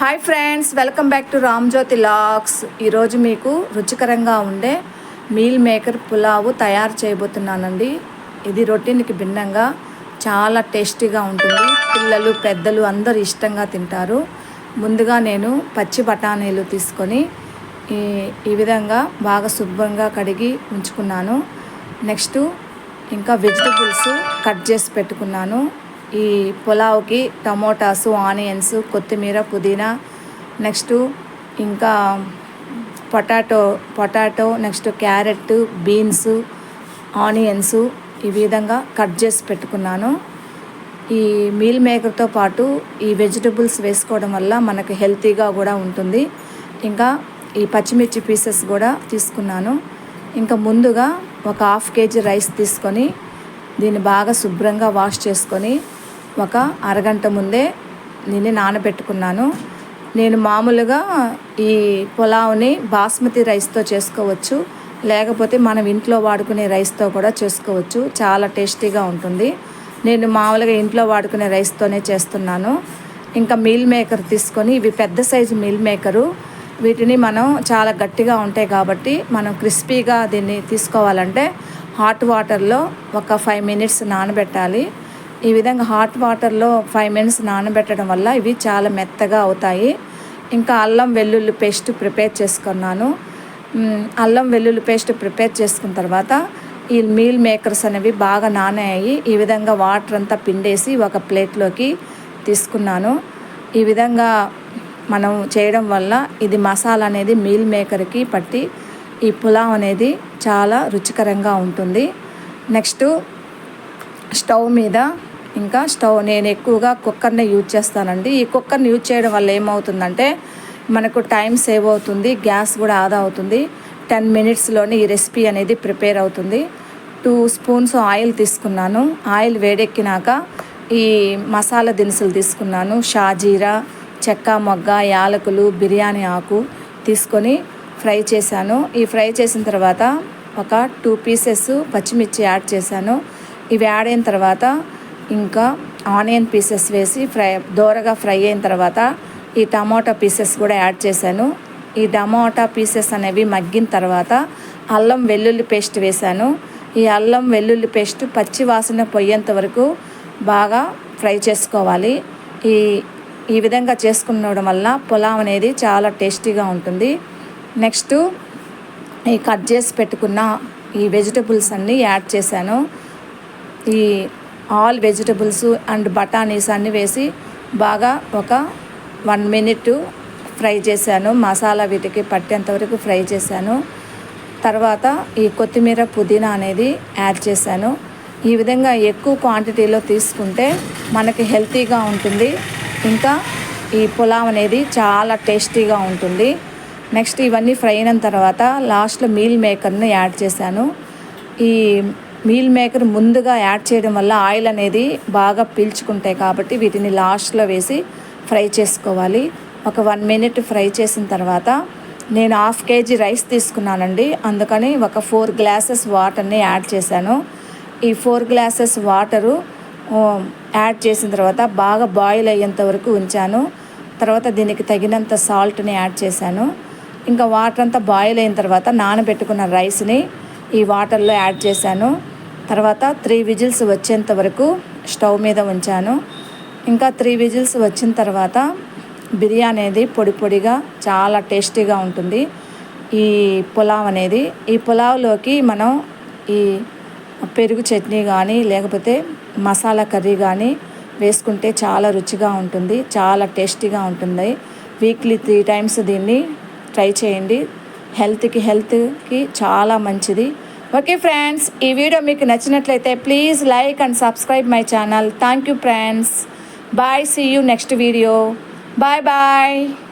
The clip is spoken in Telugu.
Hi friends welcome back to Ramjyothi lakhs ఈరోజు మీకు రుచికరంగా ఉండే మీల్ మేకర్ పులావు తయారు చేయబోతున్నానండి. ఇది రొటీన్కి భిన్నంగా చాలా టేస్టీగా ఉంటుంది. పిల్లలు పెద్దలు అందరూ ఇష్టంగా తింటారు. ముందుగా నేను పచ్చి బఠానీలు తీసుకొని ఈ ఈ విధంగా బాగా శుభ్రంగా కడిగి ఉంచుకున్నాను. నెక్స్ట్ ఇంకా వెజిటబుల్స్ కట్ చేసి పెట్టుకున్నాను. ఈ పులావ్కి టమోటాసు ఆనియన్స్ కొత్తిమీర పుదీనా నెక్స్ట్ ఇంకా potato potato next carrot beans onions ఈ విధంగా కట్ చేసి పెట్టుకున్నాను. ఈ మీల్ మేకర్తో పాటు ఈ వెజిటబుల్స్ వేసుకోవడం వల్ల మనకు హెల్తీగా కూడా ఉంటుంది. ఇంకా ఈ పచ్చిమిర్చి పీసెస్ కూడా తీసుకున్నాను. ఇంకా ముందుగా ఒక హాఫ్ కేజీ రైస్ తీసుకొని దీన్ని బాగా శుభ్రంగా వాష్ చేసుకొని ఒక అరగంట ముందే నిన్నే నానబెట్టుకున్నాను. నేను మామూలుగా ఈ పులావ్ని బాస్మతి రైస్తో చేసుకోవచ్చు. లేకపోతే మనం ఇంట్లో వాడుకునే రైస్తో కూడా చేసుకోవచ్చు. చాలా టేస్టీగా ఉంటుంది. నేను మామూలుగా ఇంట్లో వాడుకునే రైస్తోనే చేస్తున్నాను. ఇంకా మీల్ మేకర్ తీసుకొని ఇవి పెద్ద సైజు మీల్ మేకరు. వీటిని మనం చాలా గట్టిగా ఉంటాయి కాబట్టి మనం క్రిస్పీగా దీన్ని తీసుకోవాలంటే హాట్ వాటర్లో ఒక ఫైవ్ మినిట్స్ నానబెట్టాలి. ఈ విధంగా హాట్ వాటర్లో ఫైవ్ మినిట్స్ నానబెట్టడం వల్ల ఇవి చాలా మెత్తగా అవుతాయి. ఇంకా అల్లం వెల్లుల్లి పేస్ట్ ప్రిపేర్ చేసుకున్నాను. అల్లం వెల్లుల్లి పేస్ట్ ప్రిపేర్ చేసుకున్న తర్వాత ఈ మీల్ మేకర్స్ అనేవి బాగా నానాయి. ఈ విధంగా వాటర్ అంతా పిండేసి ఒక ప్లేట్లోకి తీసుకున్నాను. ఈ విధంగా మనం చేయడం వల్ల ఇది మసాలా అనేది మీల్ మేకర్కి పట్టి ఈ పులావ్ అనేది చాలా రుచికరంగా ఉంటుంది. నెక్స్ట్ స్టవ్ మీద ఇంకా స్టవ్ నేను ఎక్కువగా కుక్కర్నే యూజ్ చేస్తానండి. ఈ కుక్కర్ని యూజ్ చేయడం వల్ల ఏమవుతుందంటే మనకు టైం సేవ్ అవుతుంది గ్యాస్ కూడా ఆదా అవుతుంది. టెన్ మినిట్స్లోనే ఈ రెసిపీ అనేది ప్రిపేర్ అవుతుంది. టూ స్పూన్స్ ఆయిల్ తీసుకున్నాను. ఆయిల్ వేడెక్కినాక ఈ మసాలా దినుసులు తీసుకున్నాను. షాజీరా చెక్క మొగ్గ యాలకులు బిర్యానీ ఆకు తీసుకొని ఫ్రై చేశాను. ఈ ఫ్రై చేసిన తర్వాత ఒక టూ పీసెస్ పచ్చిమిర్చి యాడ్ చేశాను. ఇవి యాడ్ అయిన తర్వాత ఇంకా ఆనియన్ పీసెస్ వేసి ఫ్రై దోరగా ఫ్రై అయిన తర్వాత ఈ టమాటా పీసెస్ కూడా యాడ్ చేశాను. ఈ టమాటా పీసెస్ అనేవి మగ్గిన తర్వాత అల్లం వెల్లుల్లి పేస్ట్ వేశాను. ఈ అల్లం వెల్లుల్లి పేస్ట్ పచ్చి వాసన పోయేంత వరకు బాగా ఫ్రై చేసుకోవాలి. ఈ ఈ విధంగా చేసుకునడం వల్ల పులావ్ అనేది చాలా టేస్టీగా ఉంటుంది. నెక్స్ట్ ఈ కట్ చేసి పెట్టుకున్న ఈ వెజిటబుల్స్ అన్నీ యాడ్ చేశాను. ఈ ఆల్ వెజిటబుల్స్ అండ్ బఠానీస్ అన్నీ వేసి బాగా ఒక వన్ మినిట్ ఫ్రై చేశాను. మసాలా వీటికి పట్టేంతవరకు ఫ్రై చేశాను. తర్వాత ఈ కొత్తిమీర పుదీనా అనేది యాడ్ చేశాను. ఈ విధంగా ఎక్కువ క్వాంటిటీలో తీసుకుంటే మనకి హెల్తీగా ఉంటుంది. ఇంకా ఈ పులావ్ అనేది చాలా టేస్టీగా ఉంటుంది. నెక్స్ట్ ఇవన్నీ ఫ్రై అయిన తర్వాత లాస్ట్లో మీల్ మేకర్ని యాడ్ చేశాను. ఈ మీల్ మేకర్ ముందుగా యాడ్ చేయడం వల్ల ఆయిల్ అనేది బాగా పీల్చుకుంటాయి కాబట్టి వీటిని లాస్ట్లో వేసి ఫ్రై చేసుకోవాలి. ఒక వన్ మినిట్ ఫ్రై చేసిన తర్వాత నేను హాఫ్ కేజీ రైస్ తీసుకున్నానండి. అందుకని ఒక ఫోర్ గ్లాసెస్ వాటర్ని యాడ్ చేశాను. ఈ ఫోర్ గ్లాసెస్ వాటరు యాడ్ చేసిన తర్వాత బాగా బాయిల్ అయ్యేంత వరకు ఉంచాను. తర్వాత దీనికి తగినంత సాల్ట్ని యాడ్ చేశాను. ఇంకా వాటర్ అంతా బాయిల్ అయిన తర్వాత నానబెట్టుకున్న రైస్ని ఈ వాటర్లో యాడ్ చేశాను. తర్వాత త్రీ విజిల్స్ వచ్చేంత వరకు స్టవ్ మీద ఉంచాను. ఇంకా త్రీ విజిల్స్ వచ్చిన తర్వాత బిర్యానీ అనేది పొడి పొడిగా చాలా టేస్టీగా ఉంటుంది. ఈ పులావ్ అనేది ఈ పులావ్లోకి మనం ఈ పెరుగు చట్నీ కానీ లేకపోతే మసాలా కర్రీ కానీ వేసుకుంటే చాలా రుచిగా ఉంటుంది చాలా టేస్టీగా ఉంటుంది. వీక్లీ త్రీ టైమ్స్ దీన్ని ట్రై చేయండి. హెల్త్కి హెల్త్కి చాలా మంచిది. ఓకే ఫ్రెండ్స్ ఈ వీడియో మీకు నచ్చినట్లయితే please like and subscribe my channel thank you friends bye see you next video bye bye